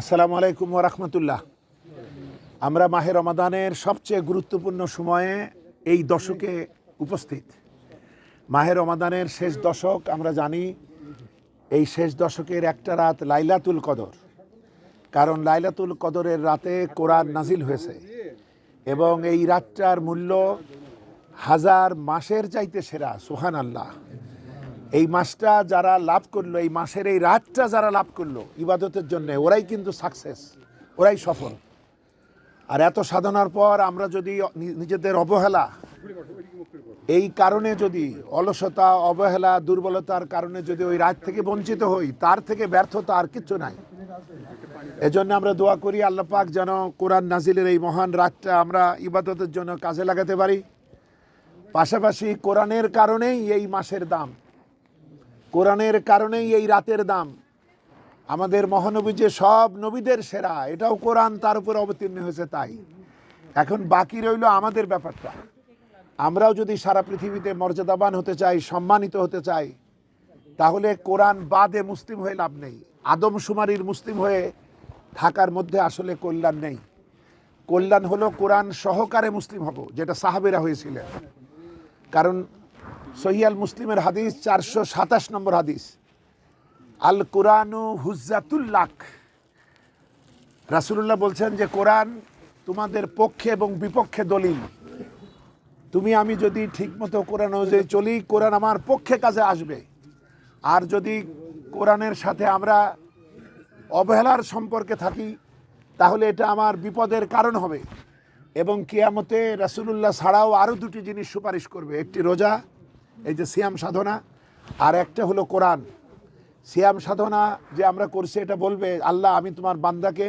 আসসালামু আলাইকুম রহমতুল্লাহ। আমরা মাহে রমাদানের সবচেয়ে গুরুত্বপূর্ণ সময়ে এই দশকে উপস্থিত। মাহে রমাদানের শেষ দশক, আমরা জানি এই শেষ দশকের একটা রাত লাইলাতুল কদর। কারণ লাইলাতুল কদরের রাতে কোরআন নাজিল হয়েছে এবং এই রাতটার মূল্য হাজার মাসের চাইতে সেরা সোহান আল্লাহ এই মাসটা যারা লাভ করল, এই মাসের এই রাতটা যারা লাভ করল, ইবাদতের জন্য ওরাই কিন্তু সাকসেস ওরাই সফল। আর এত সাধনার পর আমরা যদি নিজেদের অবহেলা, এই কারণে যদি, অলসতা, অবহেলা, দুর্বলতার কারণে যদি ওই রাত থেকে বঞ্চিত হই, তার থেকে ব্যর্থতা আর কিচ্ছু নাই। এজন্য আমরা দোয়া করি, আল্লাহ পাক যেন কোরআন নাজিলের এই মহান রাতটা আমরা ইবাদতের জন্য কাজে লাগাতে পারি। পাশাপাশি কোরআনের কারণেই এই মাসের দাম। কোরআনের কারণেই এই রাতের দাম। আমাদের মহানবী যে সব নবীদের সেরা, এটাও কোরআন তার উপর অবতীর্ণ হয়েছে তাই। এখন বাকি রইল আমাদের ব্যাপারটা। আমরাও যদি সারা পৃথিবীতে মর্যাদাবান হতে চাই, সম্মানিত হতে চাই, তাহলে কোরআন বাদে মুসলিম হয়ে লাভ নেই। আদমশুমারির মুসলিম হয়ে থাকার মধ্যে আসলে কল্যাণ নেই। কল্যাণ হলো কোরআন সহকারে মুসলিম হব, যেটা সাহাবেরা হয়েছিলেন। কারণ সহিয়াল মুসলিমের হাদিস চারশো সাতাশ নম্বর হাদিস। আল কোরআনু হুজ্জাতুল্লাক রাসুল্লাহ বলছেন যে, কোরআন তোমাদের পক্ষে এবং বিপক্ষে দলিল। তুমি আমি যদি ঠিকমতো কোরআন অনুযায়ী চলি, কোরআন আমার পক্ষে কাজে আসবে। আর যদি কোরআনের সাথে আমরা অবহেলার সম্পর্কে থাকি, তাহলে এটা আমার বিপদের কারণ হবে। এবং কিয়ামতে রাসুলুল্লাহ ছাড়াও আরও দুটি জিনিস সুপারিশ করবে। একটি রোজা এই যে সিয়াম সাধনা, আর একটা হলো কোরআন। সিয়াম সাধনা যে আমরা করছি, এটা বলবে, আল্লাহ, আমি তোমার বান্দাকে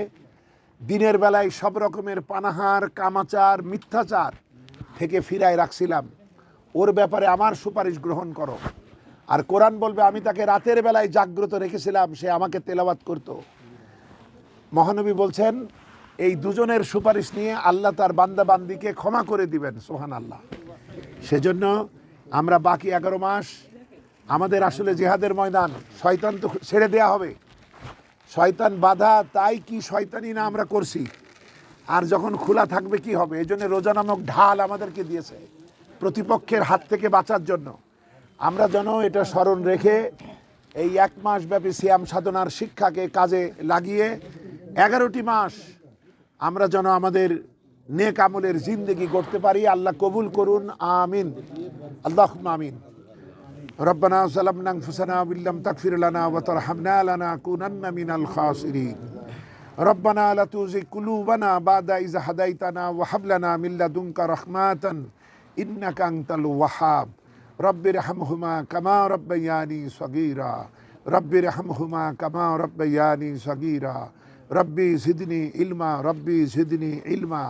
দিনের বেলায় সব রকমের পানাহার, কামাচার, মিথ্যাচার থেকে ফিরায় রাখছিলাম। ওর ব্যাপারে আমার সুপারিশ গ্রহণ করো। আর কোরআন বলবে, আমি তাকে রাতের বেলায় জাগ্রত রেখেছিলাম, সে আমাকে তেলাবাত করতো। মহানবী বলছেন, এই দুজনের সুপারিশ নিয়ে আল্লাহ তার বান্দা বান্দিকে ক্ষমা করে দিবেন সোহান আল্লাহ সেজন্য আমরা বাকি এগারো মাস আমাদের আসলে জেহাদের ময়দান, শয়তান তো ছেড়ে দেয়া হবে। শয়তান বাধা, তাই কি শয়তানি না আমরা করছি? আর যখন খোলা থাকবে কি হবে? এই জন্য রোজা নামক ঢাল আমাদেরকে দিয়েছে প্রতিপক্ষের হাত থেকে বাঁচার জন্য। আমরা যেন এটা স্মরণ রেখে এই এক মাস ব্যাপী সিয়াম সাধনার শিক্ষাকে কাজে লাগিয়ে এগারোটি মাস আমরা যেন আমাদের নেক আমলের জিন্দগি করতে পারি আল্লাহ কবুল করুন আমিন আল্লাহ আমিন ربنا ظلمنا انفسنا وان لم تغفر لنا وترحمنا لنكونن من الخاسرين ربنا لا تزغ قلوبنا بعد إذ هديتنا وهب لنا من لدنك رحمة إنك أنت الوهاب رب ارحمهما كما ربياني صغيرا رب ارحمهما كما ربياني صغيرا ربي زدني علما ربي زدني علما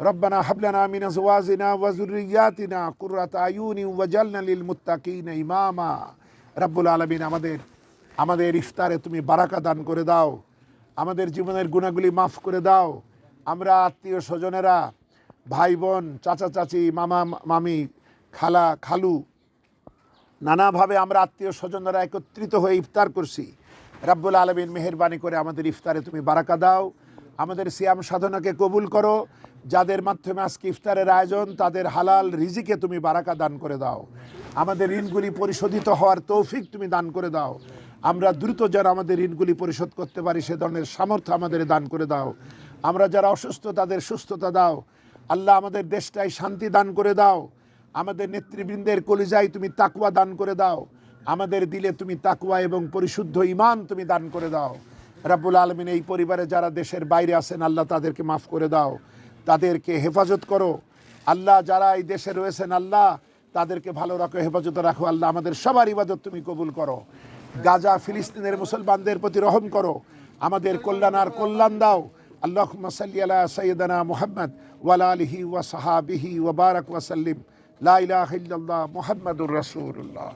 ربنا هب لنا من ازواجنا وذرياتنا قرة اعين واجعلنا للمتقين اماما রব্বুল আলমিন আমাদের আমাদের ইফতারে তুমি বারাকা দান করে দাও আমাদের জীবনের গুণাগুলি মাফ করে দাও আমরা আত্মীয় স্বজনেরা ভাই বোন চাচা চাচি মামা মামি খালা খালু নানাভাবে আমরা আত্মীয় স্বজনরা একত্রিত হয়ে ইফতার করছি রাব্বুল আলমিন মেহরবানি করে আমাদের ইফতারে তুমি বারাকা দাও আমাদের সিয়াম সাধনাকে কবুল করো। যাদের মাধ্যমে আজকে ইফতারের আয়োজন, তাদের হালাল রিজিকে তুমি বারাকা দান করে দাও। আমাদের ঋণগুলি পরিশোধিত হওয়ার তৌফিক তুমি দান করে দাও। আমরা দ্রুত যারা আমাদের ঋণগুলি পরিশোধ করতে পারি, সে ধরনের সামর্থ্য আমাদের দান করে দাও। আমরা যারা অসুস্থ, তাদের সুস্থতা দাও। আল্লাহ আমাদের দেশটায় শান্তি দান করে দাও। আমাদের নেতৃবৃন্দের কলিজায় তুমি তাকুয়া দান করে দাও। আমাদের দিলে তুমি তাকুয়া এবং পরিশুদ্ধ ইমান তুমি দান করে দাও। রাব্বুল আলমিন এই পরিবারে যারা দেশের বাইরে আছেন, আল্লাহ তাদেরকে মাফ করে দাও। তাদেরকে হেফাজত করো। আল্লাহ যারা এই দেশে রয়েছেন, আল্লাহ তাদেরকে ভালো রাখো, হেফাজতে রাখো। আল্লাহ আমাদের সবার ইবাদত তুমি কবুল করো। গাজা, ফিলিস্তিনের মুসলমানদের প্রতি রহম করো। আমাদের কল্যাণ আর কল্যাণ দাও। আল্লাহ সাল্লি সৈয়দনা মুহাম্মদ ওয়ালা আলিহি ওয়া সাহাবিহি ওয়া বারাক ওয়াসাল্লিম লা ইলাহা ইল্লাল্লাহ মুহাম্মাদুর রাসূলুল্লাহ।